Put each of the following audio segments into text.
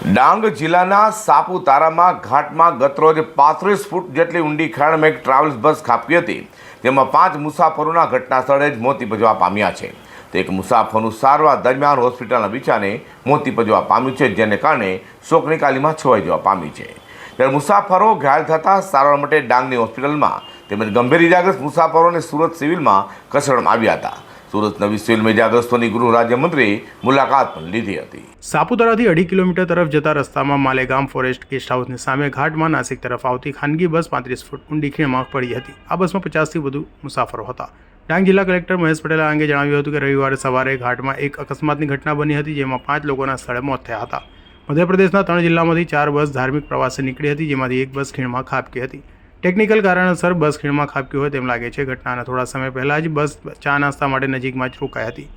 ડાંગ જિલ્લાના સાપુતારામાં ઘાટમાં ગતરોજ પાંત્રીસ ફૂટ જેટલી ઊંડી ખાણમાં એક ટ્રાવેલ્સ બસ ખાપી હતી. તેમાં પાંચ મુસાફરોના ઘટના સ્થળે જ મોત નિપજવા પામ્યા છે. તો એક મુસાફરનું સારવાર દરમિયાન હોસ્પિટલના બિછાને મોત નિપજવા પામ્યું છે, જેને કારણે શોકની કાલીમાં છવાઈ જવા પામી છે. ત્યારે મુસાફરો ઘાયલ થતાં સારવાર માટે ડાંગની હોસ્પિટલમાં તેમજ ગંભીર ઇજાગ્રસ્ત મુસાફરોને સુરત સિવિલમાં ખસેડવામાં આવ્યા હતા. સુરત નવી સિવિલમાં ઇજાગ્રસ્તોની ગૃહ રાજ્યમંત્રીએ મુલાકાત પણ લીધી હતી. સાપુતારાથી અઢી કિલોમીટર તરફ જતા રસ્તામાં માલેગામ ફોરેસ્ટ ગેસ્ટ હાઉસની સામે ઘાટમાં નાસિક તરફ આવતી ખાનગી બસ પાંત્રીસ ફૂટ ઊંડી ખીણમાં પડી હતી. આ બસમાં પચાસથી વધુ મુસાફરો હતા. ડાંગ જિલ્લા કલેક્ટર મહેશ પટેલે આ અંગે જણાવ્યું હતું કે રવિવારે સવારે ઘાટમાં એક અકસ્માતની ઘટના બની હતી જેમાં પાંચ લોકોના સ્થળે મોત થયા હતા. મધ્યપ્રદેશના ત્રણ જિલ્લામાંથી ચાર બસ ધાર્મિક પ્રવાસે નીકળી હતી જેમાંથી એક બસ ખીણમાં ખાબકી હતી. ટેકનિકલ કારણસર બસ ખીણમાં ખાબકી હોય તેમ લાગે છે. ઘટનાના થોડા સમય પહેલાં જ બસ ચા નાસ્તા માટે નજીકમાં જ રોકાઈ હતી.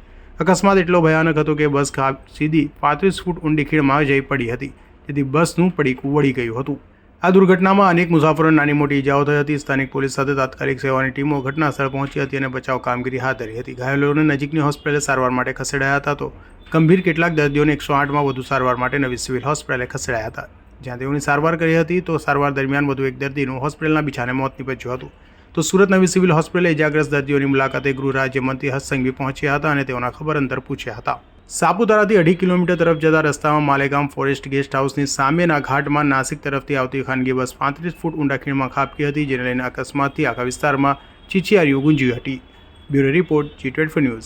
અકસ્માત એટલો ભયાનક હતો કે બસ ખાબ સીધી પાંત્રીસ ફૂટ ઊંડી ખીણમાં જઈ પડી હતી. જેથી બસનું પડીકું વળી ગયું હતું. આ દુર્ઘટનામાં અનેક મુસાફરોને નાની મોટી ઇજાઓ થઈ હતી. સ્થાનિક પોલીસ સાથે તાત્કાલિક સેવાની ટીમો ઘટના સ્થળ પહોંચી હતી અને બચાવ કામગીરી હાથ ધરી હતી. ઘાયલોને નજીકની હોસ્પિટલે સારવાર માટે ખસેડાયા હતા તો ગંભીર કેટલાક દર્દીઓને એકસો આઠમાં વધુ સારવાર માટે નવી સિવિલ હોસ્પિટલે ખસેડાયા હતા. જ્યાં તેઓની સારવાર કરી હતી, તો સારવાર દરમિયાન વધુ એક દર્દીનું હોસ્પિટલના બિછાને મોત નીપજ્યું હતું. તો સુરત નવી સિવિલ હોસ્પિટલે ઇજાગ્રસ્ત દર્દીઓની મુલાકાતે ગૃહ રાજ્યમંત્રી હર્ષ સંઘવી પહોંચ્યા હતા અને તેઓના ખબર અંતર પૂછ્યા હતા. સાપુતારાથી અઢી કિલોમીટર તરફ જતા રસ્તામાં માલેગામ ફોરેસ્ટ ગેસ્ટ હાઉસની સામેના ઘાટમાં નાસિક તરફથી આવતી ખાનગી બસ પાંત્રીસ ફૂટ ઊંડા ખીણમાં ખાબકી હતી, જેને લઈને અકસ્માતથી આખા વિસ્તારમાં ચીચિયારીઓ ગુંજી હતી. Bureau report, G twenty news.